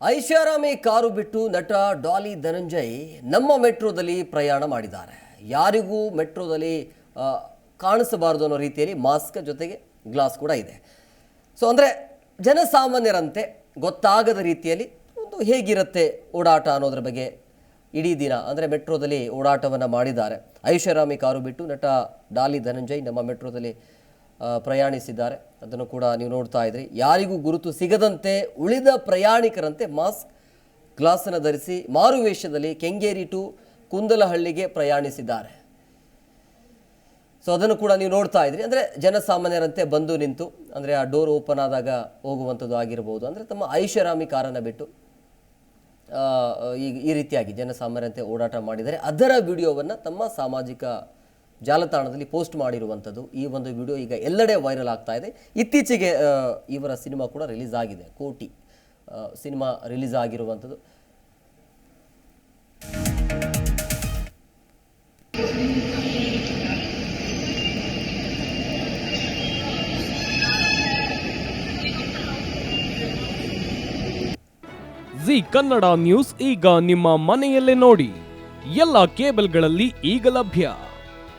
ಐಷಾರಾಮಿ ಕಾರು ಬಿಟ್ಟು ನಟ ಡಾಲಿ ಧನಂಜಯ್ ನಮ್ಮ ಮೆಟ್ರೋದಲ್ಲಿ ಪ್ರಯಾಣ ಮಾಡಿದ್ದಾರೆ. ಯಾರಿಗೂ ಮೆಟ್ರೋದಲ್ಲಿ ಕಾಣಿಸಬಾರದು ಅನ್ನೋ ರೀತಿಯಲ್ಲಿ ಮಾಸ್ಕ್ ಜೊತೆಗೆ ಗ್ಲಾಸ್ ಕೂಡ ಇದೆ. ಸೊ, ಅಂದರೆ ಜನಸಾಮಾನ್ಯರಂತೆ ಗೊತ್ತಾಗದ ರೀತಿಯಲ್ಲಿ ಒಂದು ಹೇಗಿರುತ್ತೆ ಓಡಾಟ ಅನ್ನೋದ್ರ ಬಗ್ಗೆ ಇಡೀ ದಿನ, ಅಂದರೆ ಮೆಟ್ರೋದಲ್ಲಿ ಓಡಾಟವನ್ನು ಮಾಡಿದ್ದಾರೆ. ಐಷಾರಾಮಿ ಕಾರು ಬಿಟ್ಟು ನಟ ಡಾಲಿ ಧನಂಜಯ್ ನಮ್ಮ ಮೆಟ್ರೋದಲ್ಲಿ ಪ್ರಯಾಣಿಸಿದ್ದಾರೆ. ಅದನ್ನು ಕೂಡ ನೀವು ನೋಡ್ತಾ ಇದ್ರಿ. ಯಾರಿಗೂ ಗುರುತು ಸಿಗದಂತೆ ಉಳಿದ ಪ್ರಯಾಣಿಕರಂತೆ ಮಾಸ್ಕ್ ಗ್ಲಾಸನ್ನು ಧರಿಸಿ ಮಾರುವೇಷದಲ್ಲಿ ಕೆಂಗೇರಿ ಟು ಕುಂದಲಹಳ್ಳಿಗೆ ಪ್ರಯಾಣಿಸಿದ್ದಾರೆ. ಸೊ, ಅದನ್ನು ಕೂಡ ನೀವು ನೋಡ್ತಾ ಇದ್ರಿ. ಅಂದರೆ ಜನಸಾಮಾನ್ಯರಂತೆ ಬಂದು ನಿಂತು, ಅಂದರೆ ಆ ಡೋರ್ ಓಪನ್ ಆದಾಗ ಹೋಗುವಂಥದ್ದು ಆಗಿರ್ಬೋದು. ಅಂದರೆ ತಮ್ಮ ಐಷಾರಾಮಿ ಕಾರನ್ನು ಬಿಟ್ಟು ಈ ಈ ರೀತಿಯಾಗಿ ಜನಸಾಮಾನ್ಯರಂತೆ ಓಡಾಟ ಮಾಡಿದರೆ ಅದರ ವಿಡಿಯೋವನ್ನು ತಮ್ಮ ಸಾಮಾಜಿಕ ಜಾಲತಾಣದಲ್ಲಿ ಪೋಸ್ಟ್ ಮಾಡಿರುವಂಥದ್ದು ಈ ಒಂದು ವಿಡಿಯೋ ಈಗ ಎಲ್ಲೆಡೆ ವೈರಲ್ ಆಗ್ತಾ ಇದೆ. ಇತ್ತೀಚೆಗೆ ಇವರ ಸಿನಿಮಾ ಕೂಡ ರಿಲೀಸ್ ಆಗಿದೆ. ಕೋಟಿ ಸಿನಿಮಾ ರಿಲೀಸ್ ಆಗಿರುವಂಥದ್ದು. ಜಿ ಕನ್ನಡ ನ್ಯೂಸ್ ಈಗ ನಿಮ್ಮ ಮನೆಯಲ್ಲೇ ನೋಡಿ. ಎಲ್ಲ ಕೇಬಲ್ಗಳಲ್ಲಿ ಈಗ ಲಭ್ಯ.